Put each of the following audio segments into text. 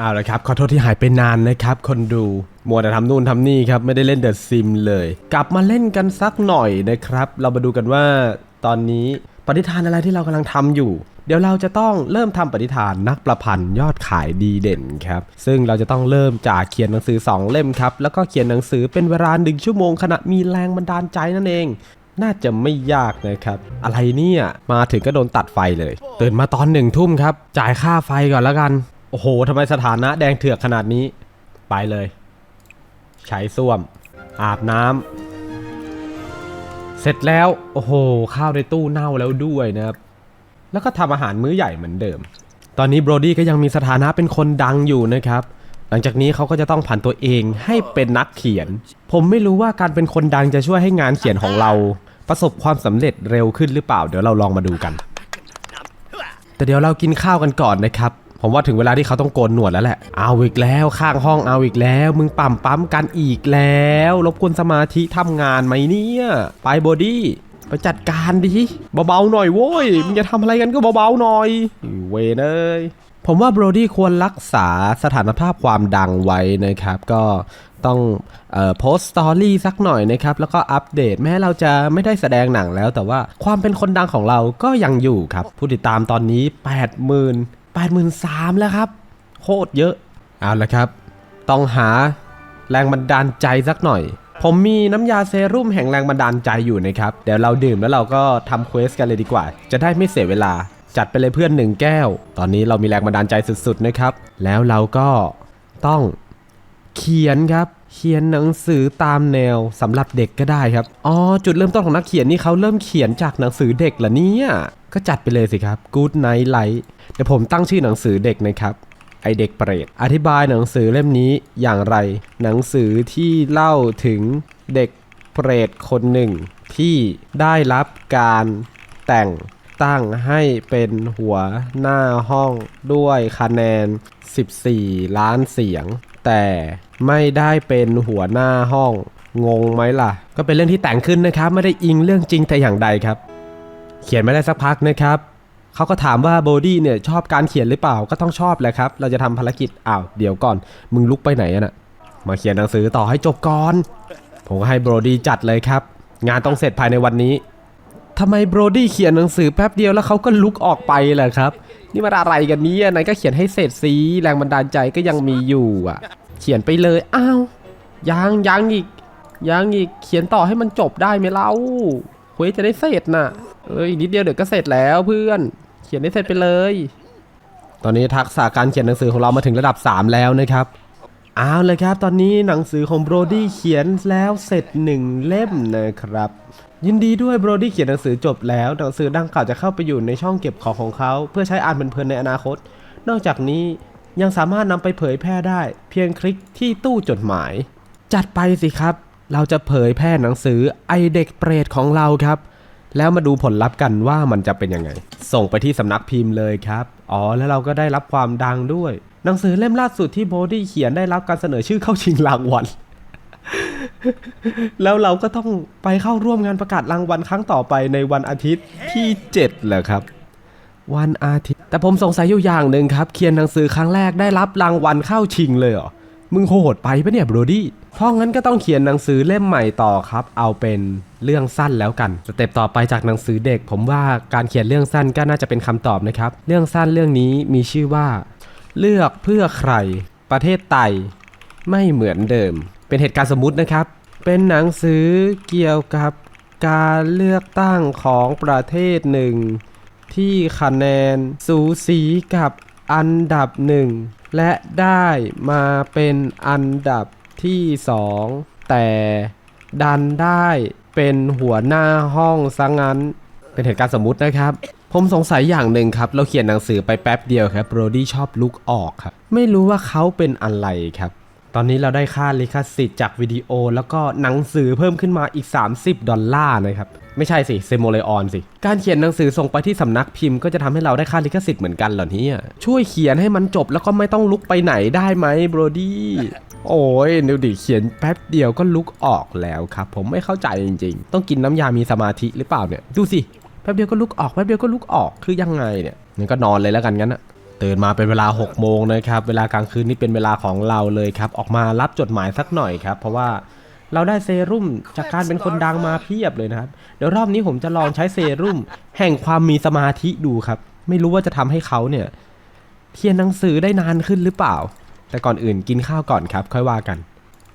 เอาละครับขอโทษที่หายไปนานนะครับ คนดูมัวแต่ทำนู่นทำนี่ครับ ไม่ได้เล่นเดอะซิมเลย กลับมาเล่นกันสักหน่อยนะครับ เรามาดูกันว่าตอนนี้ปฏิทานอะไรที่เรากำลังทำอยู่ เดี๋ยวเราจะต้องเริ่มทำปฏิทานนักประพันธ์ยอดขายดีเด่นครับ ซึ่งเราจะต้องเริ่มจากเขียนหนังสือ 2 เล่มครับ แล้วก็เขียนหนังสือเป็นเวลาหนึ่งชั่วโมงขณะมีแรงบันดาลใจนั่นเองน่าจะไม่ยากนะครับ อะไรเนี่ย มาถึงก็โดนตัดไฟเลย ตื่นมาตอนหนึ่งทุ่มครับ จ่ายค่าไฟก่อนแล้วกัน โอ้โหทำไมสถานะแดงเถือกขนาดนี้ ไปเลย ใช้ส้วม อาบน้ำเสร็จแล้ว โอ้โห ข้าวในตู้เน่าแล้วด้วยนะครับ แล้วก็ทำอาหารมื้อใหญ่เหมือนเดิม ตอนนี้โบรดี้ก็ยังมีสถานะเป็นคนดังอยู่นะครับ หลังจากนี้เขาก็จะต้องผ่านตัวเองให้เป็นนักเขียน ผมไม่รู้ว่าการเป็นคนดังจะช่วยให้งานเขียนของเรา ประสบความสำเร็จเร็วขึ้นหรือเปล่า เดี๋ยวเราลองมาดูกัน แต่เดี๋ยวเรากินข้าวกันก่อนนะครับ ผมว่าถึงเวลาที่เขาต้องโกนหนวดแล้วแหละ เอาอีกแล้วข้างห้องเอาอีกแล้ว มึงปั๊มปั๊มกันอีกแล้ว รบกวนสมาธิทำงานไหมเนี่ย ไปบอดี้ไปจัดการดิเบาๆหน่อยโว้ยมึงจะทำอะไรกันก็เบาๆหน่อย เวเอ้ยผมว่าโบรดี้ควรรักษาสถานภาพความดังไว้นะครับ ก็ต้องโพสต์สตอรี่สักหน่อยนะครับ แล้วก็อัปเดตแม้เราจะไม่ได้แสดงหนังแล้ว แต่ว่าความเป็นคนดังของเราก็ยังอยู่ครับ ผู้ติดตามตอนนี้ 80,000 83,000แล้วครับโคตรเยอะ เอาละครับ ต้องหาแรงบันดาลใจสักหน่อย ผมมีน้ำยาเซรุ่มแห่งแรงบันดาลใจอยู่นะครับ เดี๋ยวเราดื่มแล้วเราก็ทำเควสกันเลยดีกว่า จะได้ไม่เสียเวลา จัดไปเลยเพื่อนหนึ่งแก้ว ตอนนี้เรามีแรงบันดาลใจสุดๆนะครับ แล้วเราก็ต้องเขียนครับ เขียนหนังสือตามแนวสำหรับเด็กก็ได้ครับ อ๋อ จุดเริ่มต้นของนักเขียนนี่เขาเริ่มเขียนจากหนังสือเด็กเหรอเนี่ย ก็จัดไปเลยสิครับ Good Night Light เดี๋ยวผมตั้งชื่อหนังสือเด็กนะครับ ไอเด็กเปรต อธิบายหนังสือเล่มนี้อย่างไร หนังสือที่เล่าถึงเด็กเปรตคนหนึ่ง ที่ได้รับการแต่งตั้งให้เป็นหัวหน้าห้องด้วยคะแนน 14 ล้านเสียง แต่ไม่ได้เป็นหัวหน้าห้อง งงไหมล่ะ ก็เป็นเรื่องที่แต่งขึ้นนะครับ ไม่ได้อิงเรื่องจริงแต่อย่างใดครับ เขียนไม่ได้สักพักนะครับเขาก็ถามว่าโบดี้เนี่ยชอบการเขียนหรือเปล่าก็ต้องชอบแหละครับ เราจะทำภารกิจอ้าวเดี๋ยวก่อน มึงลุกไปไหนอะน่ะมาเขียนหนังสือต่อให้จบก่อน ผมก็ให้โบรดี้จัดเลยครับ งานต้องเสร็จภายในวันนี้ทำไมโบรดี้เขียนหนังสือแป๊บเดียวแล้วเขาก็ลุกออกไปล่ะครับ นี่มันอะไรกันเนี่ยไหนก็เขียนให้เสร็จสิแรงบันดาลใจก็ยังมีอยู่อะ เขียนไปเลยอ้าวยังยังอีกยังอีกเขียนต่อให้มันจบได้ไหมเล่าเควสจะได้เสร็จน่ะ เอ้ยอีกนิดเดียวเดี๋ยวก็เสร็จแล้วเพื่อน เขียนได้เสร็จไปเลย ตอนนี้ทักษะการเขียนหนังสือของเรามาถึงระดับ 3 แล้วนะครับเอาเลยครับ ตอนนี้หนังสือของโบรดี้เขียนแล้วเสร็จหนึ่งเล่มนะครับ ยินดีด้วยโบรดี้เขียนหนังสือจบแล้ว หนังสือดังกล่าวจะเข้าไปอยู่ในช่องเก็บของของเขา เพื่อใช้อ่านเพลินๆในอนาคต นอกจากนี้ยังสามารถนำไปเผยแพร่ได้ เพียงคลิกที่ตู้จดหมาย จัดไปสิครับ เราจะเผยแพร่หนังสือไอเด็กเปรตของเราครับ แล้วมาดูผลลัพธ์กันว่ามันจะเป็นยังไง ส่งไปที่สำนักพิมพ์เลยครับ อ๋อ แล้วเราก็ได้รับความดังด้วย หนังสือเล่มล่าสุดที่โบดี้เขียนได้รับการเสนอชื่อเข้าชิงรางวัล แล้วเราก็ต้องไปเข้าร่วมงานประกาศรางวัลครั้งต่อไปในวันอาทิตย์ที่7เหรอครับ วันอาทิตย์ แต่ผมสงสัยอยู่อย่างหนึ่งครับ เขียนหนังสือครั้งแรกได้รับรางวัลเข้าชิงเลยเหรอ มึงโหดไปปะเนี่ยโบดี้เพราะงั้นก็ต้องเขียนหนังสือเล่มใหม่ต่อครับ เอาเป็น เรื่องสั้นแล้วกัน สเต็ปต่อไปจากหนังสือเด็ก ผมว่าการเขียนเรื่องสั้นก็น่าจะเป็นคำตอบนะครับ เรื่องสั้นเรื่องนี้มีชื่อว่า เลือกเพื่อใคร ประเทศไทยไม่เหมือนเดิม เป็นเหตุการณ์สมมุตินะครับ เป็นหนังสือเกี่ยวกับการเลือกตั้งของประเทศหนึ่ง ที่คะแนนสูสีกับอันดับหนึ่งและได้มาเป็นอันดับที่สองแต่ดันได้ เป็นหัวหน้าห้องซะงั้น เป็นเหตุการณ์สมมุตินะครับ ผมสงสัยอย่างหนึ่งครับ เราเขียนหนังสือไปแป๊บเดียวครับโรดี้ชอบลุกออกครับ ไม่รู้ว่าเขาเป็นอะไรครับ ตอนนี้เราได้ค่าลิขสิทธิ์จากวิดีโอ แล้วก็หนังสือเพิ่มขึ้นมาอีก 30 ดอลลาร์นะครับ ไม่ใช่สิเซโมเลออนสิ การเขียนหนังสือส่งไปที่สำนักพิมพ์ก็จะทำให้เราได้ค่าลิขสิทธิ์เหมือนกันเหรอเนี่ยช่วยเขียนให้มันจบแล้วก็ไม่ต้องลุกไปไหนได้ไหมโบรดี้ โอ้ยเดี๋ยวดิเขียนแป๊บเดียวก็ลุกออกแล้วครับ ผมไม่เข้าใจจริง ๆ ต้องกินน้ำยามีสมาธิหรือเปล่าเนี่ย ดูสิแป๊บเดียวก็ลุกออกแป๊บเดียวก็ลุกออกคือยังไงเนี่ยงั้นก็นอนเลยแล้วกันงั้นอะตื่นมาเป็นเวลา6โมงนะครับ เวลากลางคืนนี่เป็นเวลาของเราเลยครับ ออกมารับจดหมายสักหน่อยครับ เพราะว่าเราได้เซรุ่มจากการเป็นคนดังมาเพียบเลยนะครับ เดี๋ยวรอบนี้ผมจะลองใช้เซรุ่มแห่งความมีสมาธิดูครับ ไม่รู้ว่าจะทำให้เขาเนี่ยเขียนหนังสือได้นานขึ้นหรือเปล่า แต่ก่อนอื่นกินข้าวก่อนครับ ค่อยว่ากัน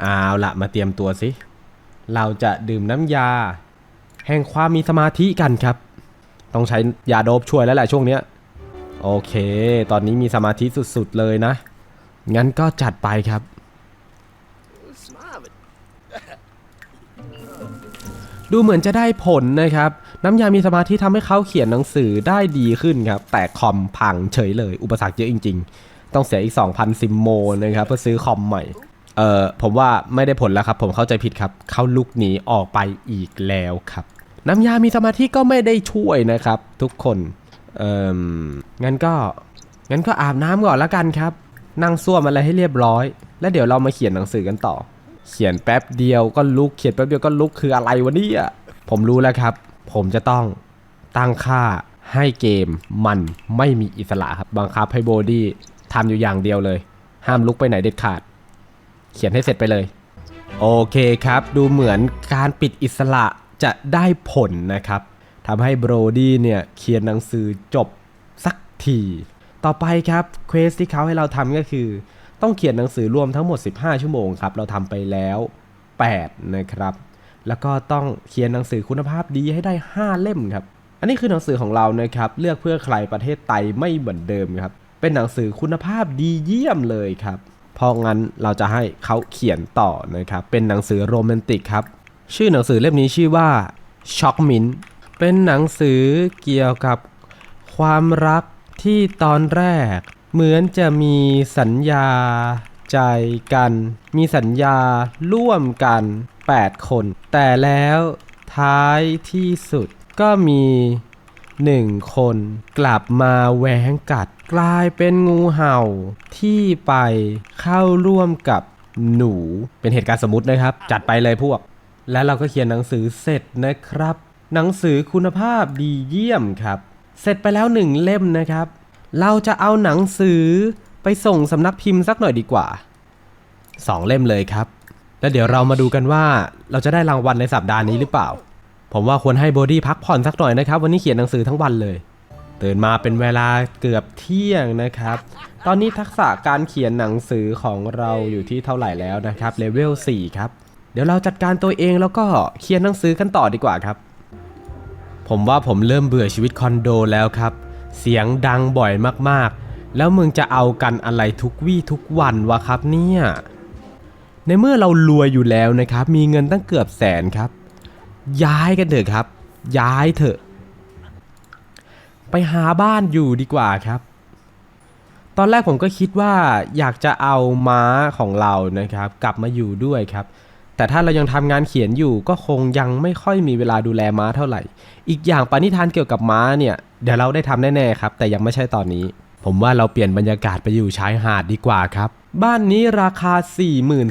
เอาละมาเตรียมตัวสิ เราจะดื่มน้ำยา แห่งความมีสมาธิกันครับ ต้องใช้ยาโดบช่วยแล้วแหละช่วงเนี้ยโอเค ตอนนี้มีสมาธิสุดๆเลยนะ งั้นก็จัดไปครับ ดูเหมือนจะได้ผลนะครับ น้ำยามีสมาธิทำให้เขาเขียนหนังสือได้ดีขึ้นครับ แต่คอมพังเฉยเลย อุปสรรคเยอะจริง ๆ ต้องเสียอีก 2,000 ซิมโมนะครับเพื่อซื้อคอมใหม่ เอ่อผมว่าไม่ได้ผลแล้วครับ ผมเข้าใจผิดครับ เข้าลุกหนีออกไปอีกแล้วครับ น้ำยามีสมาธิก็ไม่ได้ช่วยนะครับ ทุกคน เอ่องั้นก็งั้นก็อาบน้ำก่อนละกันครับ นั่งส้วมอะไรให้เรียบร้อย แล้วเดี๋ยวเรามาเขียนหนังสือกันต่อ เขียนแป๊บเดียวก็ลุกเขียนแป๊บเดียวก็ลุกคืออะไรวะเนี่ยผมรู้แล้วครับ ผมจะต้องตั้งค่าให้เกมมันไม่มีอิสระครับบังคับให้โบดี้ ทำอยู่อย่างเดียวเลย ห้ามลุกไปไหนเด็ดขาด เขียนให้เสร็จไปเลย โอเคครับ ดูเหมือนการปิดอิสระจะได้ผลนะครับทำให้โบรดี้เนี่ยเขียนหนังสือจบสักที ต่อไปครับเควสที่เขาให้เราทำก็คือ ต้องเขียนหนังสือรวมทั้งหมด 15 ชั่วโมงครับ เราทำไปแล้ว 8 นะครับ แล้วก็ต้องเขียนหนังสือคุณภาพดีให้ได้ 5 เล่มครับ อันนี้คือหนังสือของเรานะครับ เลือกเพื่อใครประเทศไทยไม่เหมือนเดิมครับ เป็นหนังสือคุณภาพดีเยี่ยมเลยครับ เพราะงั้นเราจะให้เขาเขียนต่อนะครับ เป็นหนังสือโรแมนติกครับ ชื่อหนังสือเล่มนี้ชื่อว่าช็อกมินเป็นหนังสือเกี่ยวกับความรักที่ตอนแรก เหมือนจะมีสัญญาใจกัน มีสัญญาร่วมกัน 8 คน แต่แล้วท้ายที่สุดก็มีหนึ่งคนกลับมาแหวงกัด กลายเป็นงูเห่าที่ไปเข้าร่วมกับหนูเป็นเหตุการณ์สมมตินะครับ จัดไปเลยพวก และเราก็เขียนหนังสือเสร็จนะครับ หนังสือคุณภาพดีเยี่ยมครับ เสร็จไปแล้วหนึ่งเล่มนะครับ เราจะเอาหนังสือไปส่งสำนักพิมพ์สักหน่อยดีกว่าสองเล่มเลยครับ แล้วเดี๋ยวเรามาดูกันว่าเราจะได้รางวัลในสัปดาห์นี้หรือเปล่า ผมว่าควรให้โบดี้พักผ่อนสักหน่อยนะครับ วันนี้เขียนหนังสือทั้งวันเลย ตื่นมาเป็นเวลาเกือบเที่ยงนะครับ ตอนนี้ทักษะการเขียนหนังสือของเราอยู่ที่เท่าไหร่แล้วนะครับเลเวล4ครับ เดี๋ยวเราจัดการตัวเองแล้วก็เขียนหนังสือกันต่อดีกว่าครับ ผมว่าผมเริ่มเบื่อชีวิตคอนโดแล้วครับ เสียงดังบ่อยมากๆ แล้วมึงจะเอากันอะไรทุกวี่ทุกวันวะครับเนี่ย ในเมื่อเรารวยอยู่แล้วนะครับ มีเงินตั้งเกือบแสนครับ ย้ายกันเถอะครับ ย้ายเถอะ ไปหาบ้านอยู่ดีกว่าครับ ตอนแรกผมก็คิดว่าอยากจะเอาม้าของเรานะครับ กลับมาอยู่ด้วยครับ แต่ถ้าเรายังทำงานเขียนอยู่ก็คงยังไม่ค่อยมีเวลาดูแลม้าเท่าไหร่ อีกอย่างปณิธานเกี่ยวกับม้าเนี่ยเดี๋ยวเราได้ทำแน่ๆครับ แต่ยังไม่ใช่ตอนนี้ ผมว่าเราเปลี่ยนบรรยากาศไปอยู่ชายหาดดีกว่าครับ บ้านนี้ราคา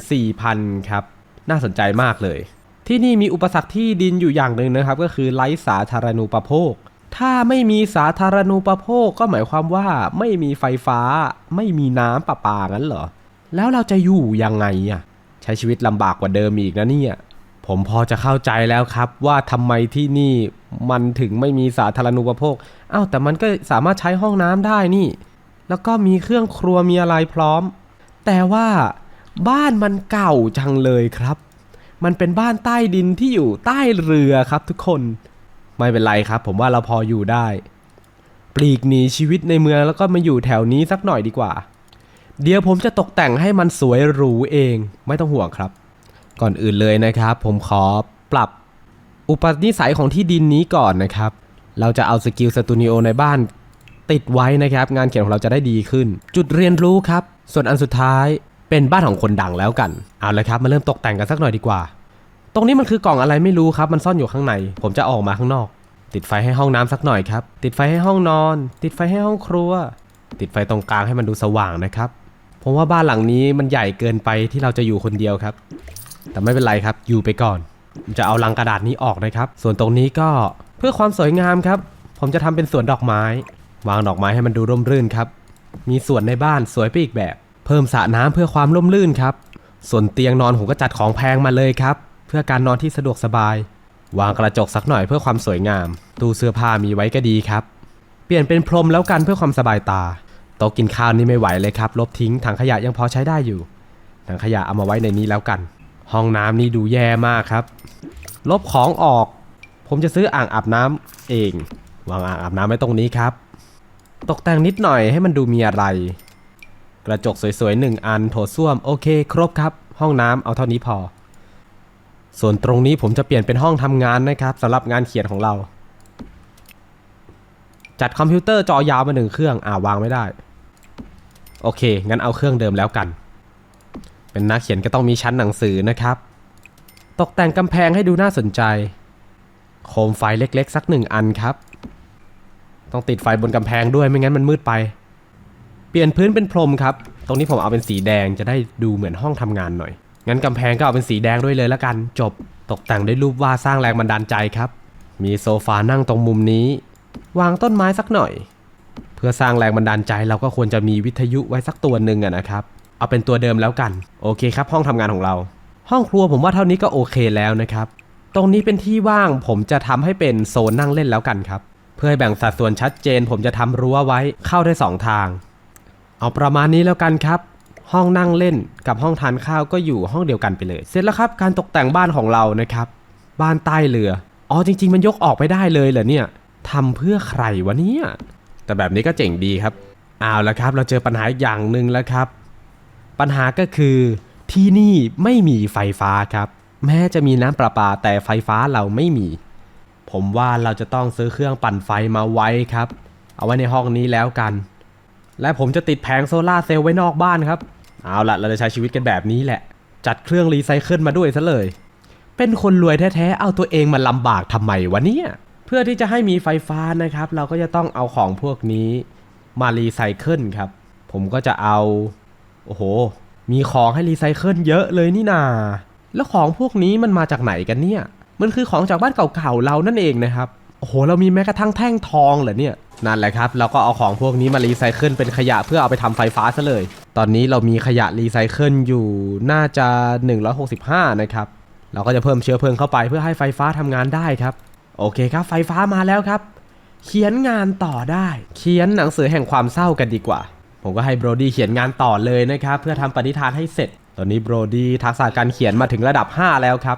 44,000ครับ น่าสนใจมากเลยที่นี่มีอุปสรรคที่ดินอยู่อย่างหนึ่งนะครับ ก็คือไร้สาธารณูปโภค ถ้าไม่มีสาธารณูปโภคก็หมายความว่าไม่มีไฟฟ้า ไม่มีน้ำประปางั้นเหรอ แล้วเราจะอยู่ยังไงอะใช้ชีวิตลำบากกว่าเดิมอีกนะเนี่ยผมพอจะเข้าใจแล้วครับว่าทำไมที่นี่มันถึงไม่มีสาธารณูปโภคอ้าวแต่มันก็สามารถใช้ห้องน้ำได้นี่ แล้วก็มีเครื่องครัวมีอะไรพร้อม แต่ว่าบ้านมันเก่าจังเลยครับ มันเป็นบ้านใต้ดินที่อยู่ใต้เรือครับทุกคน ไม่เป็นไรครับ ผมว่าเราพออยู่ได้ ปลีกหนีชีวิตในเมืองแล้วก็มาอยู่แถวนี้สักหน่อยดีกว่า เดี๋ยวผมจะตกแต่งให้มันสวยหรูเอง ไม่ต้องห่วงครับ ก่อนอื่นเลยนะครับ ผมขอปรับอุปนิสัยของที่ดินนี้ก่อนนะครับ เราจะเอาสกิลสตูดิโอในบ้านติดไว้นะครับ งานเขียนของเราจะได้ดีขึ้น จุดเรียนรู้ครับ ส่วนอันสุดท้ายเป็นบ้านของคนดังแล้วกัน เอาเลยครับ มาเริ่มตกแต่งกันสักหน่อยดีกว่า ตรงนี้มันคือกล่องอะไรไม่รู้ครับ มันซ่อนอยู่ข้างใน ผมจะออกมาข้างนอก ติดไฟให้ห้องน้ำสักหน่อยครับ ติดไฟให้ห้องนอน ติดไฟให้ห้องครัว ติดไฟตรงกลางให้มันดูสว่างนะครับ ผมว่าบ้านหลังนี้มันใหญ่เกินไปที่เราจะอยู่คนเดียวครับ แต่ไม่เป็นไรครับ อยู่ไปก่อน ผมจะเอาลังกระดาษนี้ออกนะครับ ส่วนตรงนี้ก็เพื่อความสวยงามครับ ผมจะทำเป็นสวนดอกไม้ วางดอกไม้ให้มันดูร่มรื่นครับ มีสวนในบ้านสวยไปอีกแบบ เพิ่มสระน้ำเพื่อความร่มรื่นครับ ส่วนเตียงนอนผมก็จัดของแพงมาเลยครับ เพื่อการนอนที่สะดวกสบาย วางกระจกสักหน่อยเพื่อความสวยงาม ตู้เสื้อผ้ามีไว้ก็ดีครับ เปลี่ยนเป็นพรมแล้วกันเพื่อความสบายตา โต๊ะกินข้าวนี่ไม่ไหวเลยครับ ลบทิ้งถังขยะยังพอใช้ได้อยู่ถังขยะเอามาไว้ในนี้แล้วกัน ห้องน้ำนี่ดูแย่มากครับ ลบของออก ผมจะซื้ออ่างอาบน้ำเอง วางอ่างอาบน้ำไว้ตรงนี้ครับ ตกแต่งนิดหน่อยให้มันดูมีอะไร กระจกสวยๆหนึ่งอันโถส้วมโอเค ครบครับ ห้องน้ำเอาเท่านี้พอ ส่วนตรงนี้ผมจะเปลี่ยนเป็นห้องทำงานนะครับสำหรับงานเขียนของเรา จัดคอมพิวเตอร์จอยาวมาหนึ่งเครื่องอ่าวางไม่ได้ โอเค งั้นเอาเครื่องเดิมแล้วกัน เป็นนักเขียนก็ต้องมีชั้นหนังสือนะครับ ตกแต่งกำแพงให้ดูน่าสนใจ โคมไฟเล็กๆ สักหนึ่งอันครับ ต้องติดไฟบนกำแพงด้วยไม่งั้นมันมืดไป เปลี่ยนพื้นเป็นพรมครับ ตรงนี้ผมเอาเป็นสีแดงจะได้ดูเหมือนห้องทำงานหน่อย งั้นกำแพงก็เอาเป็นสีแดงด้วยเลยละกัน จบตกแต่งด้วยรูปวาดสร้างแรงบันดาลใจครับ มีโซฟานั่งตรงมุมนี้ วางต้นไม้สักหน่อย เพื่อสร้างแรงบันดาลใจเราก็ควรจะมีวิทยุไว้สักตัวหนึ่งะนะครับ เอาเป็นตัวเดิมแล้วกัน โอเคครับ ห้องทำงานของเรา ห้องครัวผมว่าเท่านี้ก็โอเคแล้วนะครับ ตรงนี้เป็นที่ว่างผมจะทำให้เป็นโซนนั่งเล่นแล้วกันครับ เพื่อให้แบ่งสัดส่วนชัดเจน ผมจะทำรั้วไว้เข้าได้สองทาง เอาประมาณนี้แล้วกันครับ ห้องนั่งเล่นกับห้องทานข้าวก็อยู่ห้องเดียวกันไปเลย เสร็จแล้วครับการตกแต่งบ้านของเรานะครับ บ้านใต้เรืออ๋อจริง ๆ มันยกออกไปได้เลยเหรอเนี่ยทำเพื่อใครวะเนี่ยแต่แบบนี้ก็เจ๋งดีครับเอาละครับ เราเจอปัญหาอีกอย่างหนึ่งแล้วครับ ปัญหาก็คือที่นี่ไม่มีไฟฟ้าครับ แม้จะมีน้ำประปาแต่ไฟฟ้าเราไม่มี ผมว่าเราจะต้องซื้อเครื่องปั่นไฟมาไว้ครับ เอาไว้ในห้องนี้แล้วกัน และผมจะติดแผงโซลาเซลล์ไว้นอกบ้านครับ เอาละเราจะใช้ชีวิตกันแบบนี้แหละ จัดเครื่องรีไซเคิลมาด้วยซะเลย เป็นคนรวยแท้ๆ เอาตัวเองมาลำบากทำไมวะเนี่ย เพื่อที่จะให้มีไฟฟ้านะครับ เราก็จะต้องเอาของพวกนี้มารีไซเคิลครับ ผมก็จะเอา โอ้โห มีของให้รีไซเคิลเยอะเลยนี่นา แล้วของพวกนี้มันมาจากไหนกันเนี่ย มันคือของจากบ้านเก่าๆเรานั่นเองนะครับ โอ้โห เรามีแม้กระทั่งแท่งทองเหรอเนี่ย นั่นแหละครับ เราก็เอาของพวกนี้มารีไซเคิลเป็นขยะเพื่อเอาไปทำไฟฟ้าซะเลย ตอนนี้เรามีขยะรีไซเคิลอยู่น่าจะ 165 นะครับ เราก็จะเพิ่มเชื้อเพลิงเข้าไปเพื่อให้ไฟฟ้าทำงานได้ครับ โอเคครับ ไฟฟ้ามาแล้วครับ เขียนงานต่อได้ เขียนหนังสือแห่งความเศร้ากันดีกว่า ผมก็ให้โบรดี้เขียนงานต่อเลยนะครับ เพื่อทำปณิธานให้เสร็จ ตอนนี้โบรดี้ทักษะการเขียนมาถึงระดับ 5 แล้วครับ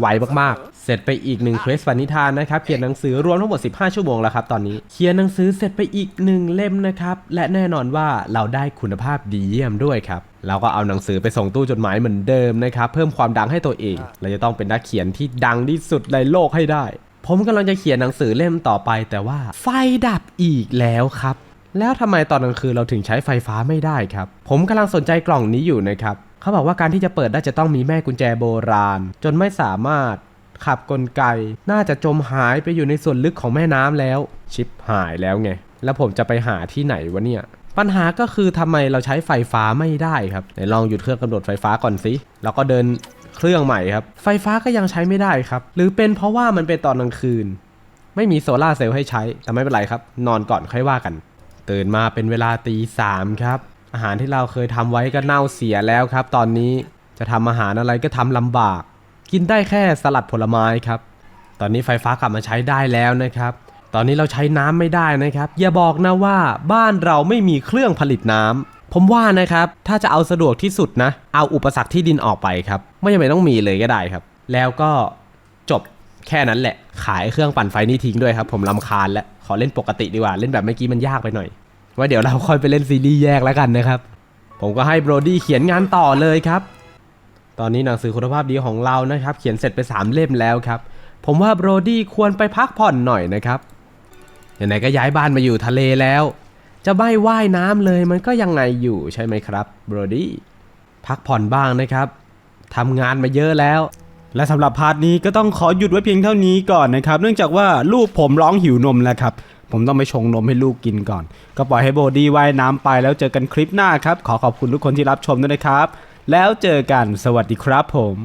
ไวมากๆ เสร็จไปอีกหนึ่งเควสปณิธานนะครับ เขียนหนังสือรวมทั้งหมด 15 ชั่วโมงแล้วครับตอนนี้ เขียนหนังสือเสร็จไปอีกหนึ่งเล่มนะครับ และแน่นอนว่าเราได้คุณภาพดีเยี่ยมด้วยครับเราก็เอาหนังสือไปส่งตู้จดหมายเหมือนเดิมนะครับ เพิ่มความดังให้ตัวเอง เราจะต้องเป็นนักเขียนที่ดังที่สุดในโลกให้ได้ ผมกำลังจะเขียนหนังสือเล่มต่อไป แต่ว่าไฟดับอีกแล้วครับ แล้วทำไมตอนกลางคืนเราถึงใช้ไฟฟ้าไม่ได้ครับ ผมกำลังสนใจกล่องนี้อยู่นะครับ เขาบอกว่าการที่จะเปิดได้จะต้องมีแม่กุญแจโบราณ จนไม่สามารถขับกลไก น่าจะจมหายไปอยู่ในส่วนลึกของแม่น้ำแล้ว ชิปหายแล้วไง แล้วผมจะไปหาที่ไหนวะเนี่ย ปัญหาก็คือทำไมเราใช้ไฟฟ้าไม่ได้ครับไหนลองหยุดเครื่องกำหนดไฟฟ้าก่อนสิแล้วก็เดินเครื่องใหม่ครับ ไฟฟ้าก็ยังใช้ไม่ได้ครับ หรือเป็นเพราะว่ามันเป็นตอนกลางคืน ไม่มีโซลาเซลล์ให้ใช้แต่ไม่เป็นไรครับ นอนก่อนค่อยว่ากัน ตื่นมาเป็นเวลาตีสามครับ อาหารที่เราเคยทำไว้ก็เน่าเสียแล้วครับ ตอนนี้จะทำอาหารอะไรก็ทำลำบาก กินได้แค่สลัดผลไม้ครับ ตอนนี้ไฟฟ้ากลับมาใช้ได้แล้วนะครับ ตอนนี้เราใช้น้ำไม่ได้นะครับ อย่าบอกนะว่าบ้านเราไม่มีเครื่องผลิตน้ำผมว่านะครับถ้าจะเอาสะดวกที่สุดนะ เอาอุปสรรคที่ดินออกไปครับ ไม่จำเป็นต้องมีเลยก็ได้ครับ แล้วก็จบแค่นั้นแหละ ขายเครื่องปั่นไฟนี่ทิ้งด้วยครับ ผมลำคาญแล้วขอเล่นปกติดีกว่า เล่นแบบเมื่อกี้มันยากไปหน่อย ว่าเดี๋ยวเราค่อยไปเล่นซีรีส์แยกแล้วกันนะครับ ผมก็ให้โบรดี้เขียนงานต่อเลยครับ ตอนนี้หนังสือคุณภาพดีของเรานะครับ เขียนเสร็จไป 3 เล่มแล้วครับ ผมว่าโบรดี้ควรไปพักผ่อนหน่อยนะครับไหนๆก็ย้ายบ้านมาอยู่ทะเลแล้ว จะไม่ว่ายน้ำเลยมันก็ยังไงอยู่ใช่ไหมครับโบรดี้พักผ่อนบ้างนะครับทำงานมาเยอะแล้ว และสำหรับพาร์ทนี้ก็ต้องขอหยุดไว้เพียงเท่านี้ก่อนนะครับ เนื่องจากว่าลูกผมร้องหิวนมแล้วครับ ผมต้องไปชงนมให้ลูกกินก่อน ก็ปล่อยให้โบดี้ว่ายน้ำไปแล้วเจอกันคลิปหน้าครับ ขอขอบคุณทุกคนที่รับชมด้วยนะครับ แล้วเจอกันสวัสดีครับผม